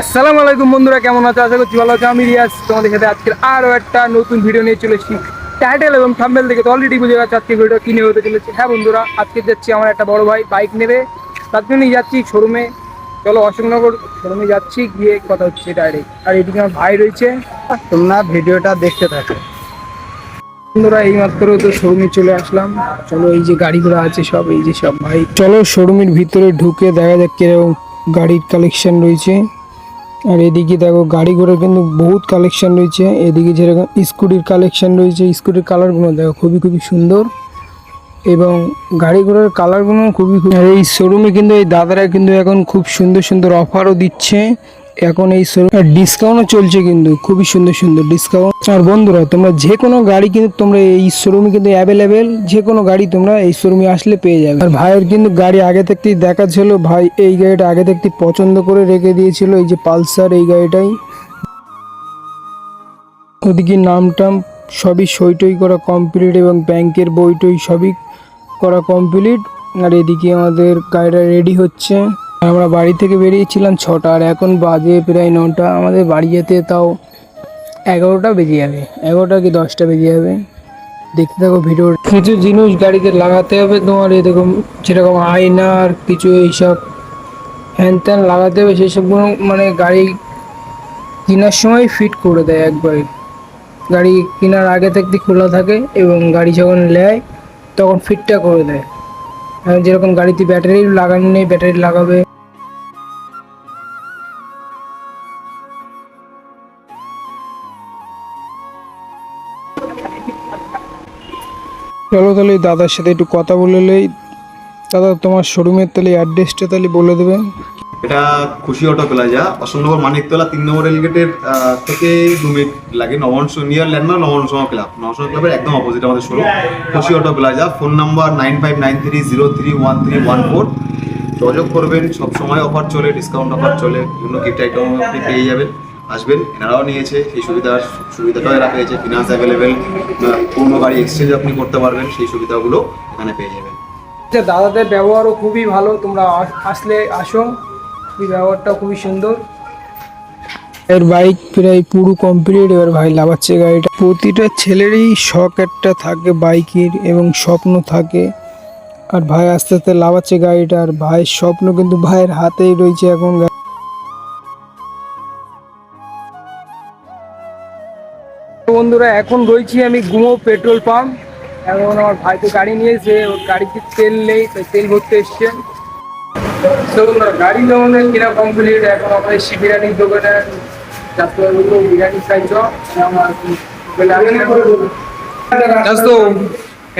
আসসালামু আলাইকুম বন্ধুরা, কেমন আছো? আশা করছি ভালো আছো। আমি রিয়াজ। তোমাদের সাথে আজকের আরও একটা নতুন ভিডিও নিয়ে চলে এসেছি। টাইটেল এবং থাম্বেল দেখে তো অলরেডি বুঝে গেছে আজকে ভিডিও কিনে হতে চলেছে। হ্যাঁ বন্ধুরা, আজকে যাচ্ছি আমার একটা বড় ভাই বাইক নেবে। তার জন্যই যাচ্ছি শোরুমে চলো অশোকনগর শোরুমে যাচ্ছি, গিয়ে কথা হচ্ছে ডাইরেক্ট আর এদিকে আমার ভাই রয়েছে। তোমরা ভিডিওটা দেখতে থাকো। বন্ধুরা, এইমাত্র তো শোরুমে চলে আসলাম। চলো, এই যে গাড়িগুলো আছে সব, এই যে সব ভাই। চলো শোরুমের ভিতরে ঢুকে দেখা যাক কীরকম গাড়ির কালেকশন রয়েছে। আর এদিকে দেখো, গাড়ি ঘোড়ার কিন্তু বহুত কালেকশন রয়েছে। এদিকে যেরকম স্কুটির কালেকশন রয়েছে। স্কুটির কালারগুলো দেখো, খুবই খুবই সুন্দর। এবং গাড়ি ঘোড়ার কালারগুলো খুবই খুব এই শোরুমে কিন্তু এই দাদারা কিন্তু এখন খুব সুন্দর সুন্দর অফারও দিচ্ছে। এখন এই শোরুম ডিসকাউন্টও চলছে কিন্তু, খুবই সুন্দর সুন্দর ডিসকাউন্ট আর বন্ধুরা, তোমরা যে কোনো গাড়ি কিন্তু তোমরা এই শোরুমে কিন্তু অ্যাভেলেবেল যে কোনো গাড়ি তোমরা এই শোরুমে আসলে পেয়ে যাবে। আর ভাইয়ের কিন্তু গাড়ি আগে থেকেই দেখা ছিল, ভাই এই গাড়িটা আগে থেকেই পছন্দ করে রেখে দিয়েছিল, এই যে পালসার এই গাড়িটাই। ওদিকে নাম টাম সবই সই টই করা কমপ্লিট এবং ব্যাংকের বই টই সবই করা কমপ্লিট আর এদিকে আমাদের গাড়িটা রেডি হচ্ছে। আমরা বাড়ি থেকে বেরিয়েছিলাম ছটা, আর এখন বাজে প্রায় নটা। আমাদের বাড়ি যেতে তাও এগারোটা বেজে যাবে। এগারোটা কি দশটা বেজে যাবে? দেখতে থাকো ভিডিও কিছু জিনিস গাড়িতে লাগাতে হবে তোমার এরকম যেরকম আয়নার কিছু এইসব হ্যান ত্যান লাগাতে হবে সেই সবগুলো মানে গাড়ি কেনার সময় ফিট করে দেয় একবারে। গাড়ি কেনার আগে থেকে খোলা থাকে এবং গাড়ি যখন নেয়, তখন ফিটটা করে দেয়। আর যেরকম গাড়িতে ব্যাটারি লাগানো নেই, ব্যাটারি লাগাবে। চলো তাহলে দাদার সাথে একটু কথা বলে নেই। দাদা, তোমার শোরুমের তাহলে অ্যাড্রেসটা তাহলে বলে দেবে। এটা খুশি অটো প্লাজা অশোকনগর মানিকতলা তিন নম্বর রেলগেটের থেকে দু মিনিট লাগে। নবংশ নিয়ার ল্যান্ডমার্ক নবংশমা ক্লাব নবংশমা ক্লাবের একদম অপোজিট আমাদের showroom Khushi auto plaza phone number nine five nine three zero three one three one four যোগাযোগ করবেন। সবসময় অফার চলে ডিসকাউন্ট অফার চলে। বিভিন্ন গিফট আইটেম আপনি পেয়ে যাবেন। আসবেন। এনারাও নিয়েছে সেই সুবিধা সুবিধাটাও এরা পেয়েছে। ফিনান্স অ্যাভেলেবেল পূর্ণ গাড়ি এক্সচেঞ্জ আপনি করতে পারবেন সেই সুবিধাগুলো এখানে পেয়ে যাবেন। দাদাদের ব্যবহারও খুবই ভালো তোমরা আস- আসলে আসো। এই ব্যবহারটা খুবই সুন্দর। এর বাইক প্রায় পুরো কমপ্লিট এবার ভাই লাগাচ্ছে গাড়িটা। প্রতিটা ছেলেরই শখ একটা থাকে বাইকের এবং স্বপ্ন থাকে। আর ভাই আস্তে আস্তে লাভাচ্ছে গাড়িটা আর ভাইয়ের স্বপ্ন কিন্তু ভাইয়ের হাতেই রয়েছে এখন বন্ধুরা, এখন রয়েছি আমি গুমো পেট্রোল পাম্প। এখন আমার ভাই তো গাড়ি নিয়েছে ওর গাড়িতে তেল নেই তাই তেল ভরতে এসছে। তো গাড়ি আমাদের কেনা কমপ্লিট এখন আমরা এসছি বিরিয়ানির দোকানে বিরিয়ানি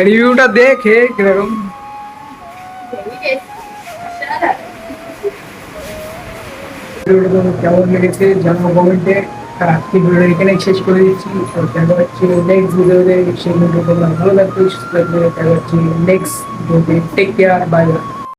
রিভিউটা দেখে কীরকম। কেমন লেগেছে আর আজকে এখানে শেষ করে দিচ্ছি। ভালো লাগবে টেক কেয়ার বাই বাই